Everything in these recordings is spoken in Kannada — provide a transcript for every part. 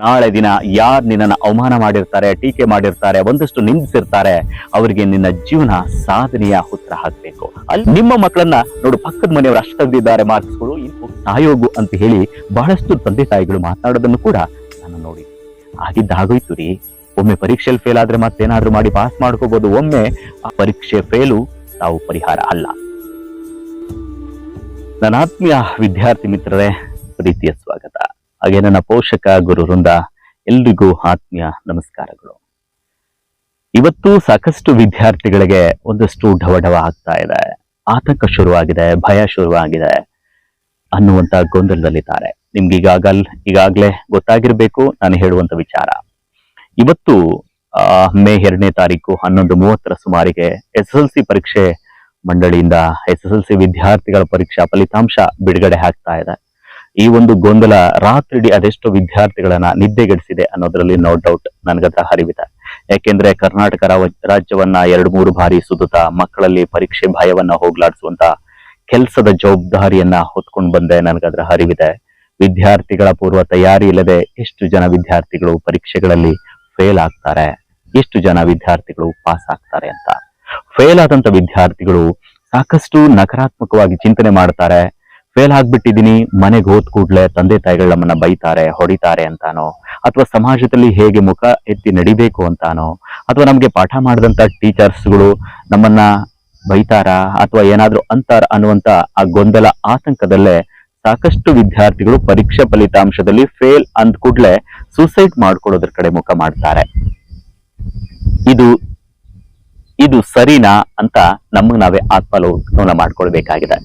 ನಾಳೆ ದಿನ ಯಾರು ನಿನ್ನನ್ನ ಅವಮಾನ ಮಾಡಿರ್ತಾರೆ, ಟೀಕೆ ಮಾಡಿರ್ತಾರೆ, ಒಂದಷ್ಟು ನಿಂದಿಸಿರ್ತಾರೆ, ಅವರಿಗೆ ನಿನ್ನ ಜೀವನ ಸಾಧನೆಯ ಉತ್ತರ ಹಾಕ್ಬೇಕು ಅಲ್ಲಿ ನಿಮ್ಮ ಮಕ್ಕಳನ್ನ ನೋಡು, ಪಕ್ಕದ ಮನೆಯವರು ಅಷ್ಟು ತೆಗೆದಿದ್ದಾರೆ ಮಾರ್ಕ್ಸ್ಗಳು ಸಾಯೋಗು ಅಂತ ಹೇಳಿ ಬಹಳಷ್ಟು ತಂದೆ ತಾಯಿಗಳು ಮಾತನಾಡೋದನ್ನು ಕೂಡ ನಾನು ನೋಡಿ. ಆಗಿದ್ದಾಗೋಯ್ತು ರೀ. ಒಮ್ಮೆ ಪರೀಕ್ಷೆಯಲ್ಲಿ ಫೇಲ್ ಆದ್ರೆ ಮತ್ತೇನಾದ್ರೂ ಮಾಡಿ ಪಾಸ್ ಮಾಡ್ಕೋಬಹುದು ಒಮ್ಮೆ ಆ ಪರೀಕ್ಷೆ ಫೇಲು ತಾವು ಪರಿಹಾರ ಅಲ್ಲ. ನನ್ನ ಆತ್ಮೀಯ ವಿದ್ಯಾರ್ಥಿ ಮಿತ್ರರೇ, ಪ್ರೀತಿಯ ಸ್ವಾಗತ. ಹಾಗೆ ನನ್ನ ಪೋಷಕ ಗುರು ವೃಂದ, ಎಲ್ರಿಗೂ ಆತ್ಮೀಯ ನಮಸ್ಕಾರಗಳು. ಇವತ್ತು ಸಾಕಷ್ಟು ವಿದ್ಯಾರ್ಥಿಗಳಿಗೆ ಒಂದಷ್ಟು ಢವಢವ ಆಗ್ತಾ ಇದೆ. ಆತಂಕ ಶುರುವಾಗಿದೆ, ಭಯ ಶುರುವಾಗಿದೆ ಅನ್ನುವಂತ ಗೊಂದಲದಲ್ಲಿದ್ದಾರೆ. ನಿಮ್ಗೆ ಈಗಾಗಲ್, ಈಗಾಗಲೇ ಗೊತ್ತಾಗಿರ್ಬೇಕು, ನಾನು ಹೇಳುವಂತ ವಿಚಾರ. ಇವತ್ತು ಮೇ ಎರಡನೇ ತಾರೀಕು ಹನ್ನೊಂದು ಮೂವತ್ತರ ಸುಮಾರಿಗೆ ಎಸ್ ಎಸ್ ಎಲ್ ಸಿ ಪರೀಕ್ಷೆ ಮಂಡಳಿಯಿಂದ ಎಸ್ ಎಸ್ ಎಲ್ ಸಿ ವಿದ್ಯಾರ್ಥಿಗಳ ಪರೀಕ್ಷಾ ಫಲಿತಾಂಶ ಬಿಡುಗಡೆ ಆಗ್ತಾ ಇದೆ. ಈ ಒಂದು ಗೊಂದಲ ರಾತ್ರಿಡಿ ಅದೆಷ್ಟೋ ವಿದ್ಯಾರ್ಥಿಗಳನ್ನ ನಿದ್ದೆಗೆಡಿಸಿದೆ ಅನ್ನೋದ್ರಲ್ಲಿ ನೋ ಡೌಟ್ ನನಗದ್ರ ಹರಿವಿದೆ. ಯಾಕೆಂದ್ರೆ ಕರ್ನಾಟಕ ರಾಜ್ಯವನ್ನ ಎರಡು ಮೂರು ಬಾರಿ ಸುದುತ್ತಾ ಮಕ್ಕಳಲ್ಲಿ ಪರೀಕ್ಷೆ ಭಯವನ್ನ ಹೋಗ್ಲಾಡಿಸುವಂತ ಕೆಲಸದ ಜವಾಬ್ದಾರಿಯನ್ನ ಹೊತ್ಕೊಂಡು ಬಂದೆ ನನಗದ್ರ ಹರಿವಿದೆ. ವಿದ್ಯಾರ್ಥಿಗಳ ಪೂರ್ವ ತಯಾರಿ ಇಲ್ಲದೆ ಎಷ್ಟು ಜನ ವಿದ್ಯಾರ್ಥಿಗಳು ಪರೀಕ್ಷೆಗಳಲ್ಲಿ ಫೇಲ್ ಆಗ್ತಾರೆ, ಎಷ್ಟು ಜನ ವಿದ್ಯಾರ್ಥಿಗಳು ಪಾಸ್ ಆಗ್ತಾರೆ ಅಂತ. ಫೇಲ್ ಆದಂತ ವಿದ್ಯಾರ್ಥಿಗಳು ಸಾಕಷ್ಟು ನಕಾರಾತ್ಮಕವಾಗಿ ಚಿಂತನೆ ಮಾಡ್ತಾರೆ ಫೇಲ್ ಆಗ್ಬಿಟ್ಟಿದ್ದೀನಿ, ಮನೆಗೆ ಹೋದ್ ಕೂಡ್ಲೆ ತಂದೆ ತಾಯಿಗಳು ನಮ್ಮನ್ನ ಬೈತಾರೆ, ಹೊಡಿತಾರೆ ಅಂತಾನೋ, ಅಥವಾ ಸಮಾಜದಲ್ಲಿ ಹೇಗೆ ಮುಖ ಎತ್ತಿ ನಡಿಬೇಕು ಅಂತಾನೋ, ಅಥವಾ ನಮ್ಗೆ ಪಾಠ ಮಾಡಿದಂತ ಟೀಚರ್ಸ್ಗಳು ನಮ್ಮನ್ನ ಬೈತಾರ, ಅಥವಾ ಏನಾದರೂ ಅಂತಾರ ಅನ್ನುವಂತ ಆ ಗೊಂದಲ ಆತಂಕದಲ್ಲೇ ಸಾಕಷ್ಟು ವಿದ್ಯಾರ್ಥಿಗಳು ಪರೀಕ್ಷೆ ಫಲಿತಾಂಶದಲ್ಲಿ ಫೇಲ್ ಅಂದ ಕೂಡಲೇ ಸೂಸೈಡ್ ಮಾಡ್ಕೊಳ್ಳೋದ್ರ ಕಡೆ ಮುಖ ಮಾಡ್ತಾರೆ. ಇದು ಇದು ಸರಿನಾ ಅಂತ ನಮಗ್ ನಾವೇ ಆತ್ಮಲೋಕನ ಮಾಡ್ಕೊಳ್ಬೇಕಾಗಿದೆ.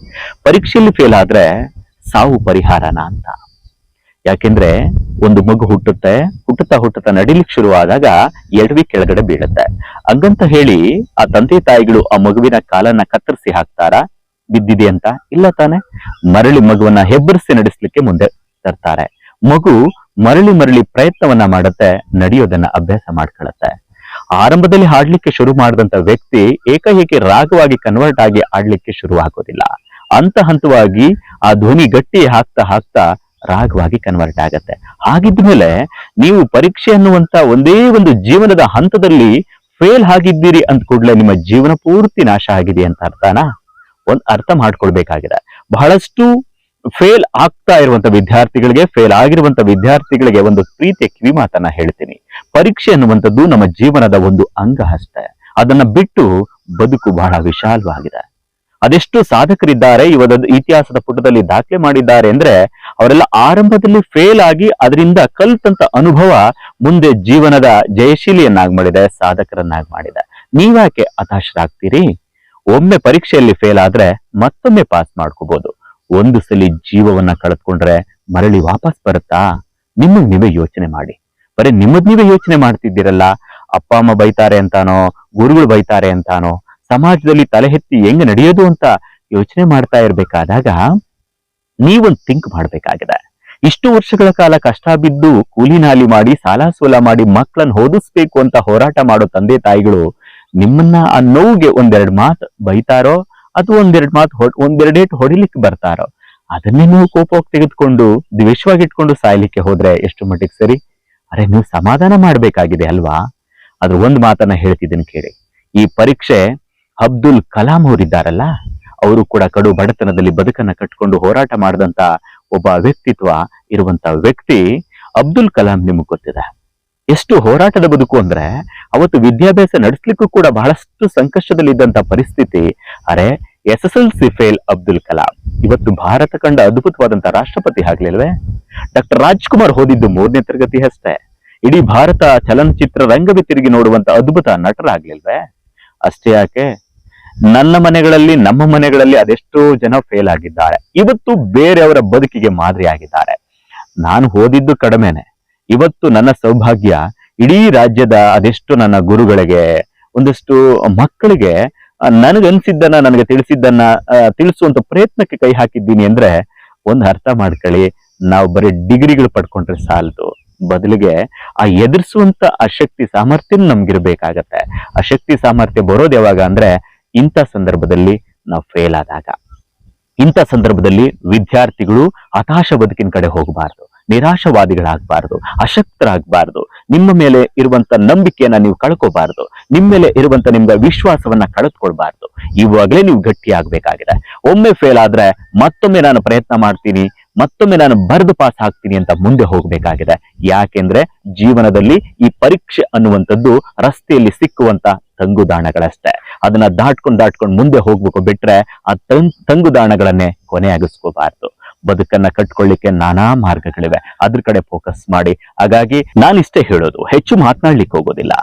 ಪರೀಕ್ಷೆಯಲ್ಲಿ ಫೇಲ್ ಆದ್ರೆ ಸಾವು ಪರಿಹಾರನಾ ಅಂತ. ಯಾಕೆಂದ್ರೆ ಒಂದು ಮಗು ಹುಟ್ಟುತ್ತೆ, ಹುಟ್ಟುತ್ತಾ ಹುಟ್ಟುತ್ತಾ ನಡಿಲಿಕ್ಕೆ ಶುರುವಾದಾಗ ಎಡವಿ ಕೆಳಗಡೆ ಬೀಳುತ್ತೆ. ಹಂಗಂತ ಹೇಳಿ ಆ ತಂದೆ ತಾಯಿಗಳು ಆ ಮಗುವಿನ ಕಾಲನ್ನ ಕತ್ತರಿಸಿ ಹಾಕ್ತಾರ? ಬಿದ್ದಿದೆ ಅಂತ? ಇಲ್ಲ ತಾನೆ. ಮರಳಿ ಮಗುವನ್ನ ಹೆಬ್ಬರಿಸಿ ನಡೆಸಲಿಕ್ಕೆ ಮುಂದೆ ತರ್ತಾರೆ. ಮಗು ಮರಳಿ ಮರಳಿ ಪ್ರಯತ್ನವನ್ನ ಮಾಡುತ್ತೆ, ನಡೆಯೋದನ್ನ ಅಭ್ಯಾಸ ಮಾಡ್ಕೊಳ್ಳುತ್ತೆ ಆರಂಭದಲ್ಲಿ ಹಾಡ್ಲಿಕ್ಕೆ ಶುರು ಮಾಡಿದಂತ ವ್ಯಕ್ತಿ ಏಕಾಏಕಿ ರಾಗವಾಗಿ ಕನ್ವರ್ಟ್ ಆಗಿ ಆಡ್ಲಿಕ್ಕೆ ಶುರು ಆಗೋದಿಲ್ಲ. ಹಂತ ಹಂತವಾಗಿ ಆ ಧ್ವನಿ ಗಟ್ಟಿ ಹಾಕ್ತಾ ಹಾಕ್ತಾ ರಾಗವಾಗಿ ಕನ್ವರ್ಟ್ ಆಗತ್ತೆ. ಹಾಗಿದ್ಮೇಲೆ ನೀವು ಪರೀಕ್ಷೆ ಅನ್ನುವಂತ ಒಂದೇ ಒಂದು ಜೀವನದ ಹಂತದಲ್ಲಿ ಫೇಲ್ ಆಗಿದ್ದೀರಿ ಅಂತ ಕೂಡಲೇ ನಿಮ್ಮ ಜೀವನ ಪೂರ್ತಿ ನಾಶ ಆಗಿದೆ ಅಂತ ಅರ್ಥನಾ? ಒಂದ್ ಅರ್ಥ ಮಾಡ್ಕೊಳ್ಬೇಕಾಗಿದೆ. ಬಹಳಷ್ಟು ಫೇಲ್ ಆಗ್ತಾ ಇರುವಂತ ವಿದ್ಯಾರ್ಥಿಗಳಿಗೆ, ಫೇಲ್ ಆಗಿರುವಂತ ವಿದ್ಯಾರ್ಥಿಗಳಿಗೆ ಒಂದು ಪ್ರೀತಿಯ ಕಿವಿ ಮಾತನ್ನ ಹೇಳ್ತೀನಿ. ಪರೀಕ್ಷೆ ಅನ್ನುವಂಥದ್ದು ನಮ್ಮ ಜೀವನದ ಒಂದು ಅಂಗ ಅಷ್ಟೇ. ಅದನ್ನ ಬಿಟ್ಟು ಬದುಕು ಬಹಳ ವಿಶಾಲವಾಗಿದೆ. ಅದೆಷ್ಟು ಸಾಧಕರಿದ್ದಾರೆ ಇವದ ಇತಿಹಾಸದ ಪುಟದಲ್ಲಿ ದಾಖಲೆ ಮಾಡಿದ್ದಾರೆ ಅಂದ್ರೆ, ಅವರೆಲ್ಲ ಆರಂಭದಲ್ಲಿ ಫೇಲ್ ಆಗಿ ಅದರಿಂದ ಕಲ್ತಂತ ಅನುಭವ ಮುಂದೆ ಜೀವನದ ಜಯಶೀಲಿಯನ್ನಾಗಿ ಮಾಡಿದೆ, ಸಾಧಕರನ್ನಾಗಿ ಮಾಡಿದೆ. ನೀವ್ಯಾಕೆ ಹತಾಶರಾಗ್ತೀರಿ? ಒಮ್ಮೆ ಪರೀಕ್ಷೆಯಲ್ಲಿ ಫೇಲ್ ಆದ್ರೆ ಮತ್ತೊಮ್ಮೆ ಪಾಸ್ ಮಾಡ್ಕೋಬಹುದು ಒಂದು ಸಲಿ ಜೀವವನ್ನ ಕಳೆದ್ಕೊಂಡ್ರೆ ಮರಳಿ ವಾಪಸ್ ಬರುತ್ತಾ? ನಿಮಗ್ ನೀವೇ ಯೋಚನೆ ಮಾಡಿ. ಬರೀ ನಿಮ್ಮದ್ ನೀವೇ ಯೋಚನೆ ಮಾಡ್ತಿದ್ದೀರಲ್ಲ? ಅಪ್ಪ ಅಮ್ಮ ಬೈತಾರೆ ಅಂತಾನೋ, ಗುರುಗಳು ಬೈತಾರೆ ಅಂತಾನೋ, ಸಮಾಜದಲ್ಲಿ ತಲೆ ಎತ್ತಿ ಹೆಂಗ್ ನಡೆಯೋದು ಅಂತ ಯೋಚನೆ ಮಾಡ್ತಾ ಇರ್ಬೇಕಾದಾಗ ನೀವೊಂದ್ ಥಿಂಕ್ ಮಾಡ್ಬೇಕಾಗಿದೆ. ಇಷ್ಟು ವರ್ಷಗಳ ಕಾಲ ಕಷ್ಟ ಬಿದ್ದು ಕೂಲಿ ನಾಲಿ ಮಾಡಿ, ಸಾಲ ಸೋಲ ಮಾಡಿ ಮಕ್ಕಳನ್ನ ಓದಿಸ್ಬೇಕು ಅಂತ ಹೋರಾಟ ಮಾಡೋ ತಂದೆ ತಾಯಿಗಳು ನಿಮ್ಮನ್ನ ಆ ನೋವಿಗೆ ಒಂದೆರಡು ಮಾತು ಬೈತಾರೋ ಅಥವಾ ಒಂದೆರಡು ಮಾತು ಒಂದೆರಡು ಒಂದೆರಡೇಟ್ ಹೊಡಿಲಿಕ್ಕೆ ಬರ್ತಾರೋ? ಅದನ್ನೇ ನೀವು ಕೋಪವಾಗಿ ತೆಗೆದುಕೊಂಡು ದ್ವೇಷವಾಗಿ ಇಟ್ಕೊಂಡು ಸಾಯ್ಲಿಕ್ಕೆ ಹೋದ್ರೆ ಎಷ್ಟು ಮಟ್ಟಿಗೆ ಸರಿ? ಅರೆ, ನೀವು ಸಮಾಧಾನ ಮಾಡ್ಬೇಕಾಗಿದೆ ಅಲ್ವಾ? ಅದ್ರ ಒಂದು ಮಾತನ್ನ ಹೇಳ್ತಿದ್ದೀನಿ ಕೇಳಿ. ಈ ಪರೀಕ್ಷೆ ಅಬ್ದುಲ್ ಕಲಾಂ ಅವರಿದ್ದಾರಲ್ಲ, ಅವರು ಕೂಡ ಕಡು ಬಡತನದಲ್ಲಿ ಬದುಕನ್ನ ಕಟ್ಕೊಂಡು ಹೋರಾಟ ಮಾಡಿದಂತ ಒಬ್ಬ ವ್ಯಕ್ತಿತ್ವ ಇರುವಂತ ವ್ಯಕ್ತಿ ಅಬ್ದುಲ್ ಕಲಾಂ ನಿಮಗ್ ಗೊತ್ತಿದೆ. ಎಷ್ಟು ಹೋರಾಟದ ಬದುಕು ಅಂದ್ರೆ, ಅವತ್ತು ವಿದ್ಯಾಭ್ಯಾಸ ನಡೆಸ್ಲಿಕ್ಕೂ ಕೂಡ ಬಹಳಷ್ಟು ಸಂಕಷ್ಟದಲ್ಲಿದ್ದಂತ ಪರಿಸ್ಥಿತಿ ಅರೆ, S S L C fail Abdul Kalam. ಇವತ್ತು ಭಾರತ ಕಂಡ ಅದ್ಭುತವಾದಂತಹ ರಾಷ್ಟ್ರಪತಿ ಆಗ್ಲಿಲ್ವೇ? ಡಾಕ್ಟರ್ ರಾಜ್ಕುಮಾರ್ ಓದಿದ್ದು ಮೂರನೇ ತರಗತಿ ಅಷ್ಟೇ. ಇಡೀ ಭಾರತ ಚಲನಚಿತ್ರ ರಂಗವಿ ತಿರುಗಿ ನೋಡುವಂತ ಅದ್ಭುತ ನಟರಾಗ್ಲಿಲ್ವೇ? ಅಷ್ಟೇ ಯಾಕೆ? ನನ್ನ ಮನೆಗಳಲ್ಲಿ, ನಮ್ಮ ಮನೆಗಳಲ್ಲಿ ಅದೆಷ್ಟೋ ಜನ ಫೇಲ್ ಆಗಿದ್ದಾರೆ. ಇವತ್ತು ಬೇರೆಯವರ ಬದುಕಿಗೆ ಮಾದರಿ ಆಗಿದ್ದಾರೆ. ನಾನು ಓದಿದ್ದು ಕಡಿಮೆನೆ. ಇವತ್ತು ನನ್ನ ಸೌಭಾಗ್ಯ ಇಡೀ ರಾಜ್ಯದ ಅದೆಷ್ಟು ನನ್ನ ಗುರುಗಳಿಗೆ, ಒಂದಷ್ಟು ಮಕ್ಕಳಿಗೆ ನನಗನ್ಸಿದ್ದನ್ನ, ನನಗೆ ತಿಳಿಸಿದ್ದನ್ನ ತಿಳಿಸುವಂತ ಪ್ರಯತ್ನಕ್ಕೆ ಕೈ ಹಾಕಿದ್ದೀನಿ ಅಂದ್ರೆ ಒಂದು ಅರ್ಥ ಮಾಡ್ಕೊಳ್ಳಿ. ನಾವು ಬರೀ ಡಿಗ್ರಿಗಳು ಪಡ್ಕೊಂಡ್ರೆ ಸಾಲದು. ಬದಲಿಗೆ ಆ ಎದುರಿಸುವಂತ ಆ ಶಕ್ತಿ ಸಾಮರ್ಥ್ಯ ನಮ್ಗಿರ್ಬೇಕಾಗತ್ತೆ. ಆ ಶಕ್ತಿ ಸಾಮರ್ಥ್ಯ ಬರೋದು ಯಾವಾಗ ಅಂದ್ರೆ ಇಂಥ ಸಂದರ್ಭದಲ್ಲಿ ನಾವು ಫೇಲ್ ಆದಾಗ. ಇಂಥ ಸಂದರ್ಭದಲ್ಲಿ ವಿದ್ಯಾರ್ಥಿಗಳು ಹತಾಶ ಬದುಕಿನ ಕಡೆ ಹೋಗಬಾರ್ದು. ನಿರಾಶವಾದಿಗಳಾಗಬಾರ್ದು, ಅಶಕ್ತರಾಗಬಾರ್ದು. ನಿಮ್ಮ ಮೇಲೆ ಇರುವಂತ ನಂಬಿಕೆಯನ್ನ ನೀವು ಕಳ್ಕೋಬಾರ್ದು. ನಿಮ್ಮ ಮೇಲೆ ಇರುವಂತ ನಿಮ್ಗೆ ವಿಶ್ವಾಸವನ್ನ ಕಳೆದುಕೊಳ್ಬಾರ್ದು. ಇವಾಗಲೇ ನೀವು ಗಟ್ಟಿ ಆಗ್ಬೇಕಾಗಿದೆ ಒಮ್ಮೆ ಫೇಲ್ ಆದ್ರೆ ಮತ್ತೊಮ್ಮೆ ನಾನು ಪ್ರಯತ್ನ ಮಾಡ್ತೀನಿ, ಮತ್ತೊಮ್ಮೆ ನಾನು ಬರೆದು ಪಾಸ್ ಆಗ್ತೀನಿ ಅಂತ ಮುಂದೆ ಹೋಗ್ಬೇಕಾಗಿದೆ. ಯಾಕೆಂದ್ರೆ ಜೀವನದಲ್ಲಿ ಈ ಪರೀಕ್ಷೆ ಅನ್ನುವಂಥದ್ದು ರಸ್ತೆಯಲ್ಲಿ ಸಿಕ್ಕುವಂತ ತಂಗುದಾಣಗಳಷ್ಟೇ. ಅದನ್ನ ದಾಟ್ಕೊಂಡು ದಾಟ್ಕೊಂಡು ಮುಂದೆ ಹೋಗ್ಬೇಕು ಬಿಟ್ರೆ ಆ ತಂಗುದಾಣಗಳನ್ನೇ ಕೊನೆಯಾಗಿಸ್ಕೋಬಾರ್ದು. ಬದುಕನ್ನ ಕಟ್ಕೊಳ್ಳಿಕ್ಕೆ ನಾನಾ ಮಾರ್ಗಗಳಿವೆ. ಅದ್ರ ಕಡೆ ಫೋಕಸ್ ಮಾಡಿ. ಹಾಗಾಗಿ ನಾನಿಷ್ಟೇ ಹೇಳೋದು, ಹೆಚ್ಚು ಮಾತನಾಡ್ಲಿಕ್ಕೆ ಹೋಗೋದಿಲ್ಲ.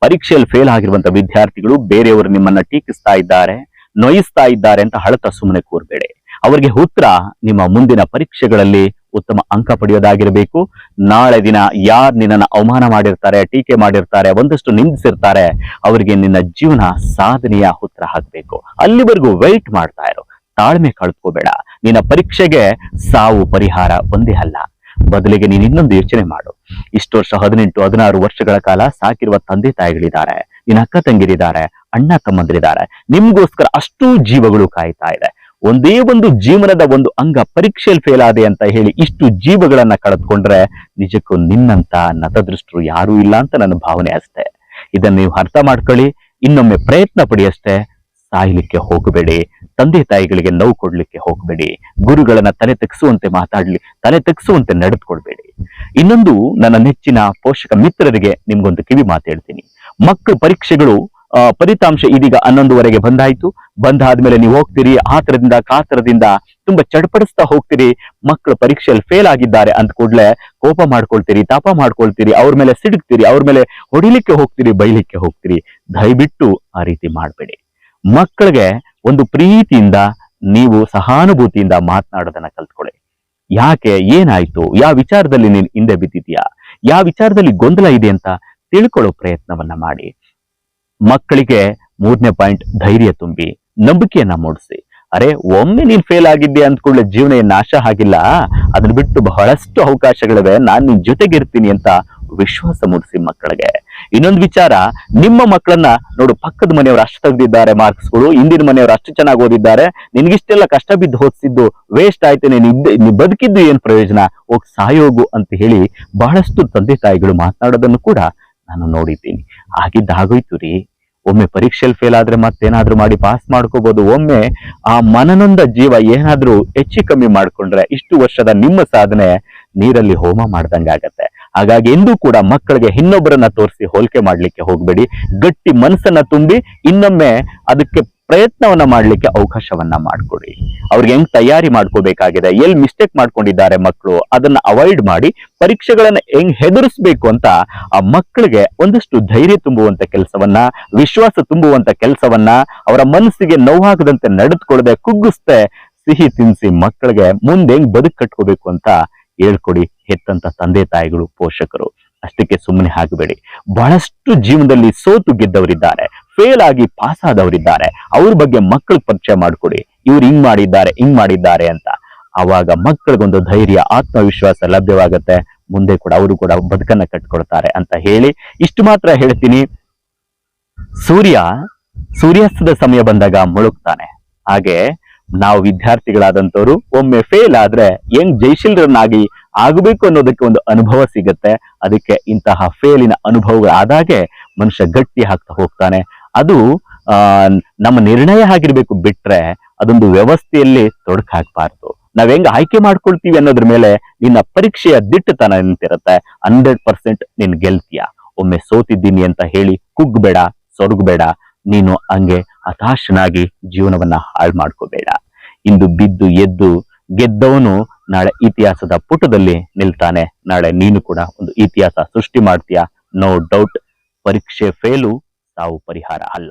ಪರೀಕ್ಷೆಯಲ್ಲಿ ಫೇಲ್ ಆಗಿರುವಂತ ವಿದ್ಯಾರ್ಥಿಗಳು ಬೇರೆಯವರು ನಿಮ್ಮನ್ನ ಟೀಕಿಸ್ತಾ ಇದ್ದಾರೆ, ನೋಯಿಸ್ತಾ ಇದ್ದಾರೆ ಅಂತ ಹಳತ ಸುಮ್ಮನೆ ಕೂರ್ಬೇಡಿ. ಅವರಿಗೆ ಉತ್ತರ ನಿಮ್ಮ ಮುಂದಿನ ಪರೀಕ್ಷೆಗಳಲ್ಲಿ ಉತ್ತಮ ಅಂಕ ಪಡೆಯೋದಾಗಿರಬೇಕು. ನಾಳೆ ದಿನ ಯಾರು ನಿನ್ನನ್ನು ಅವಮಾನ ಮಾಡಿರ್ತಾರೆ, ಟೀಕೆ ಮಾಡಿರ್ತಾರೆ, ಒಂದಷ್ಟು ನಿಂದಿಸಿರ್ತಾರೆ, ಅವರಿಗೆ ನಿನ್ನ ಜೀವನ ಸಾಧನೆಯ ಉತ್ತರ ಹಾಕಬೇಕು. ಅಲ್ಲಿವರೆಗೂ ವೆಯ್ಟ್ ಮಾಡ್ತಾ ಇರು. ತಾಳ್ಮೆ ಕಳ್ಕೋಬೇಡ. ನಿನ್ನ ಪರೀಕ್ಷೆಗೆ ಸಾವು ಪರಿಹಾರ ಒಂದೇ ಅಲ್ಲ. ಬದಲಿಗೆ ನೀನು ಇನ್ನೊಂದು ಯೋಚನೆ ಮಾಡು. ಇಷ್ಟು ವರ್ಷ ಹದಿನೆಂಟು, ಹದಿನಾರು ವರ್ಷಗಳ ಕಾಲ ಸಾಕಿರುವ ತಂದೆ ತಾಯಿಗಳಿದ್ದಾರೆ. ನಿನ್ನ ಅಕ್ಕ ತಂಗಿರಿದ್ದಾರೆ, ಅಣ್ಣ ತಮ್ಮಂದಿರಿದ್ದಾರೆ. ನಿಮ್ಗೋಸ್ಕರ ಅಷ್ಟೂ ಜೀವಗಳು ಕಾಯ್ತಾ ಇದೆ. ಒಂದೇ ಒಂದು ಜೀವನದ ಒಂದು ಅಂಗ ಪರೀಕ್ಷೆಯಲ್ಲಿ ಫೇಲ್ ಆದೆ ಅಂತ ಹೇಳಿ ಇಷ್ಟು ಜೀವಗಳನ್ನ ಕಳೆದುಕೊಂಡ್ರೆ ನಿಜಕ್ಕೂ ನಿನ್ನಂತ ನತದೃಷ್ಟರು ಯಾರೂ ಇಲ್ಲ ಅಂತ ನನ್ನ ಭಾವನೆ ಅಷ್ಟೇ. ಇದನ್ನ ನೀವು ಅರ್ಥ ಮಾಡ್ಕೊಳ್ಳಿ, ಇನ್ನೊಮ್ಮೆ ಪ್ರಯತ್ನ ಪಡಿ ಸಾಯ್ಲಿಕ್ಕೆ ಹೋಗಬೇಡಿ. ತಂದೆ ತಾಯಿಗಳಿಗೆ ನೋವು ಕೊಡ್ಲಿಕ್ಕೆ ಹೋಗಬೇಡಿ. ಗುರುಗಳನ್ನ ತಲೆ ತೆಗೆಸುವಂತೆ ಮಾತಾಡ್ಲಿ, ತಲೆ ತೆಗೆಸುವಂತೆ ನಡೆದುಕೊಳ್ಬೇಡಿ. ಇನ್ನೊಂದು ನನ್ನ ನೆಚ್ಚಿನ ಪೋಷಕ ಮಿತ್ರರಿಗೆ ನಿಮ್ಗೊಂದು ಕಿವಿ ಮಾತು ಹೇಳ್ತೀನಿ. ಮಕ್ಕಳ ಪರೀಕ್ಷೆಗಳು ಫಲಿತಾಂಶ ಇದೀಗ ಹನ್ನೊಂದುವರೆಗೆ ಬಂದಾಯ್ತು. ಬಂದಾದ್ಮೇಲೆ ನೀವು ಹೋಗ್ತೀರಿ, ಆತರದಿಂದ, ಕಾತರದಿಂದ ತುಂಬಾ ಚಡ್ಪಡಿಸ್ತಾ ಹೋಗ್ತೀರಿ. ಮಕ್ಕಳು ಪರೀಕ್ಷೆಯಲ್ಲಿ ಫೇಲ್ ಆಗಿದ್ದಾರೆ ಅಂತ ಕೂಡ್ಲೆ ಕೋಪ ಮಾಡ್ಕೊಳ್ತೀರಿ, ತಾಪ ಮಾಡ್ಕೊಳ್ತೀರಿ, ಅವ್ರ ಮೇಲೆ ಸಿಡುಕ್ತೀರಿ ಅವ್ರ ಮೇಲೆ ಹೊಡಿಲಿಕ್ಕೆ ಹೋಗ್ತೀರಿ, ಬೈಲಿಕ್ಕೆ ಹೋಗ್ತೀರಿ. ದಯವಿಟ್ಟು ಆ ರೀತಿ ಮಾಡಬೇಡಿ. ಮಕ್ಕಳಿಗೆ ಒಂದು ಪ್ರೀತಿಯಿಂದ ನೀವು ಸಹಾನುಭೂತಿಯಿಂದ ಮಾತನಾಡೋದನ್ನ ಕಲ್ತ್ಕೊಳ್ಳಿ ಯಾಕೆ, ಏನಾಯ್ತು, ಯಾವ ವಿಚಾರದಲ್ಲಿ ನೀನು ಹಿಂದೆ ಬಿದ್ದಿದ್ಯಾ ಯಾವ ವಿಚಾರದಲ್ಲಿ ಗೊಂದಲ ಇದೆ ಅಂತ ತಿಳ್ಕೊಳ್ಳೋ ಪ್ರಯತ್ನವನ್ನ ಮಾಡಿ. ಮಕ್ಕಳಿಗೆ ಮೂರನೇ ಪಾಯಿಂಟ್, ಧೈರ್ಯ ತುಂಬಿ, ನಂಬಿಕೆಯನ್ನ ಮೂಡಿಸಿ. ಅರೆ, ಒಮ್ಮೆ ನೀನ್ ಫೇಲ್ ಆಗಿದ್ದೆ ಅಂದ್ಕೊಳ್ಳೆ ಜೀವನ ಏನ್ ನಾಶ ಆಗಿಲ್ಲ. ಅದನ್ನ ಬಿಟ್ಟು ಬಹಳಷ್ಟು ಅವಕಾಶಗಳಿವೆ. ನಾನು ನಿನ್ ಜೊತೆಗಿರ್ತೀನಿ ಅಂತ ವಿಶ್ವಾಸ ಮೂಡಿಸಿ ಮಕ್ಕಳಿಗೆ. ಇನ್ನೊಂದು ವಿಚಾರ, ನಿಮ್ಮ ಮಕ್ಕಳನ್ನ ನೋಡು, ಪಕ್ಕದ ಮನೆಯವರು ಅಷ್ಟು ತೆಗೆದಿದ್ದಾರೆ ಮಾರ್ಕ್ಸ್ಗಳು ಹಿಂದಿನ ಮನೆಯವರು ಅಷ್ಟು ಚೆನ್ನಾಗಿ ಓದಿದ್ದಾರೆ, ನಿನ್ಗಿಷ್ಟೆಲ್ಲ ಕಷ್ಟ ಬಿದ್ದು ಓದಿಸಿದ್ದು ವೇಸ್ಟ್ ಆಯ್ತು, ನೀನು ಬದುಕಿದ್ದು ಏನ್ ಪ್ರಯೋಜನ? ಹೋಗ್ ಸಾಯೋಗು ಅಂತ ಹೇಳಿ ಬಹಳಷ್ಟು ತಂದೆ ತಾಯಿಗಳು ಮಾತನಾಡೋದನ್ನು ಕೂಡ ನಾನು ನೋಡಿದ್ದೀನಿ. ಆಗಿದ್ದಾಗೋಯ್ತು ರೀ. ಒಮ್ಮೆ ಪರೀಕ್ಷೆಯಲ್ಲಿ ಫೇಲ್ ಆದ್ರೆ ಮತ್ತೇನಾದ್ರೂ ಮಾಡಿ ಪಾಸ್ ಮಾಡ್ಕೋಬಹುದು ಒಮ್ಮೆ ಆ ಮನನೊಂದ ಜೀವ ಏನಾದ್ರೂ ಹೆಚ್ಚು ಕಮ್ಮಿ ಮಾಡ್ಕೊಂಡ್ರೆ, ಇಷ್ಟು ವರ್ಷದ ನಿಮ್ಮ ಸಾಧನೆ ನೀರಲ್ಲಿ ಹೋಮ ಮಾಡ್ದಂಗಾಗತ್ತೆ. ಹಾಗಾಗಿ ಎಂದೂ ಕೂಡ ಮಕ್ಕಳಿಗೆ ಇನ್ನೊಬ್ಬರನ್ನ ತೋರಿಸಿ ಹೋಲಿಕೆ ಮಾಡಲಿಕ್ಕೆ ಹೋಗಬೇಡಿ. ಗಟ್ಟಿ ಮನಸ್ಸನ್ನ ತುಂಬಿ ಇನ್ನೊಮ್ಮೆ ಅದಕ್ಕೆ ಪ್ರಯತ್ನವನ್ನ ಮಾಡಲಿಕ್ಕೆ ಅವಕಾಶವನ್ನ ಮಾಡಿಕೊಡಿ. ಅವ್ರಿಗೆ ಹೆಂಗ್ ತಯಾರಿ ಮಾಡ್ಕೋಬೇಕಾಗಿದೆ ಎಲ್ಲಿ ಮಿಸ್ಟೇಕ್ ಮಾಡ್ಕೊಂಡಿದ್ದಾರೆ ಮಕ್ಕಳು ಅದನ್ನ ಅವಾಯ್ಡ್ ಮಾಡಿ ಪರೀಕ್ಷೆಗಳನ್ನ ಹೆಂಗ್ ಹೆದರಿಸ್ಬೇಕು ಅಂತ ಆ ಮಕ್ಕಳಿಗೆ ಒಂದಷ್ಟು ಧೈರ್ಯ ತುಂಬುವಂತ ಕೆಲಸವನ್ನ, ವಿಶ್ವಾಸ ತುಂಬುವಂತ ಕೆಲಸವನ್ನ, ಅವರ ಮನಸ್ಸಿಗೆ ನೋವಾಗದಂತೆ ನಡೆದುಕೊಳ್ಳದೆ ಕುಗ್ಗಿಸ್ತೆ ಸಿಹಿ ತಿನ್ಸಿ ಮಕ್ಕಳಿಗೆ ಮುಂದೆ ಹೆಂಗ್ ಬದುಕು ಕಟ್ಕೋಬೇಕು ಅಂತ ಹೇಳ್ಕೊಡಿ ಹೆತ್ತಂತ ತಂದೆ ತಾಯಿಗಳು, ಪೋಷಕರು. ಅಷ್ಟಕ್ಕೆ ಸುಮ್ಮನೆ ಆಗಬೇಡಿ ಬಹಳಷ್ಟು ಜೀವನದಲ್ಲಿ ಸೋತು ಗೆದ್ದವರಿದ್ದಾರೆ. ಫೇಲ್ ಆಗಿ ಪಾಸ್ ಆದವರಿದ್ದಾರೆ. ಅವ್ರ ಬಗ್ಗೆ ಮಕ್ಕಳಿಗೆ ಪರಿಚಯ ಮಾಡ್ಕೊಡಿ. ಇವ್ರು ಹಿಂಗ್ ಮಾಡಿದ್ದಾರೆ ಹಿಂಗ್ ಮಾಡಿದ್ದಾರೆ ಅಂತ. ಅವಾಗ ಮಕ್ಕಳಿಗೊಂದು ಧೈರ್ಯ, ಆತ್ಮವಿಶ್ವಾಸ ಲಭ್ಯವಾಗುತ್ತೆ. ಮುಂದೆ ಕೂಡ ಅವರು ಕೂಡ ಬದುಕನ್ನ ಕಟ್ಕೊಳ್ತಾರೆ ಅಂತ ಹೇಳಿ ಇಷ್ಟು ಮಾತ್ರ ಹೇಳ್ತೀನಿ. ಸೂರ್ಯ ಸೂರ್ಯಾಸ್ತದ ಸಮಯ ಬಂದಾಗ ಮುಳುಗ್ತಾನೆ. ಹಾಗೆ ನಾವು ವಿದ್ಯಾರ್ಥಿಗಳಾದಂಥವ್ರು, ಒಮ್ಮೆ ಫೇಲ್ ಆದ್ರೆ ಹೆಂಗ್ ಜೈಶೀಲರನ್ನಾಗಿ ಆಗಬೇಕು ಅನ್ನೋದಕ್ಕೆ ಒಂದು ಅನುಭವ ಸಿಗತ್ತೆ. ಅದಕ್ಕೆ ಇಂತಹ ಫೇಲಿನ ಅನುಭವಗಳಾದಾಗೆ ಮನುಷ್ಯ ಗಟ್ಟಿ ಆಗ್ತಾ ಹೋಗ್ತಾನೆ. ಅದು ನಮ್ಮ ನಿರ್ಣಯ ಆಗಿರ್ಬೇಕು ಬಿಟ್ರೆ ಅದೊಂದು ವ್ಯವಸ್ಥೆಯಲ್ಲಿ ತೊಡಕಾಗ್ಬಾರ್ದು. ನಾವ್ ಹೆಂಗ್ ಆಯ್ಕೆ ಮಾಡ್ಕೊಳ್ತೀವಿ ಅನ್ನೋದ್ರ ಮೇಲೆ ನಿನ್ನ ಪರೀಕ್ಷೆಯ ದಿಟ್ಟತನ ನಿಂತಿರತ್ತೆ. ಹಂಡ್ರೆಡ್ ಪರ್ಸೆಂಟ್ ನೀನ್ ಗೆಲ್ತೀಯ. ಒಮ್ಮೆ ಸೋತಿದ್ದೀನಿ ಅಂತ ಹೇಳಿ ಕುಗ್ಬೇಡ, ಸೊರಗಬೇಡ. ನೀನು ಹಂಗೆ ಹತಾಶನಾಗಿ ಜೀವನವನ್ನ ಹಾಳು ಮಾಡ್ಕೋಬೇಡ. ಇಂದು ಬಿದ್ದು ಎದ್ದು ಗೆದ್ದವನು ನಾಳೆ ಇತಿಹಾಸದ ಪುಟದಲ್ಲಿ ನಿಲ್ತಾನೆ. ನಾಳೆ ನೀನು ಕೂಡ ಒಂದು ಇತಿಹಾಸ ಸೃಷ್ಟಿ ಮಾಡ್ತೀಯ? ನೋ ಡೌಟ್ ಪರೀಕ್ಷೆ ಫೇಲು ಸಾವು ಪರಿಹಾರ ಅಲ್ಲ.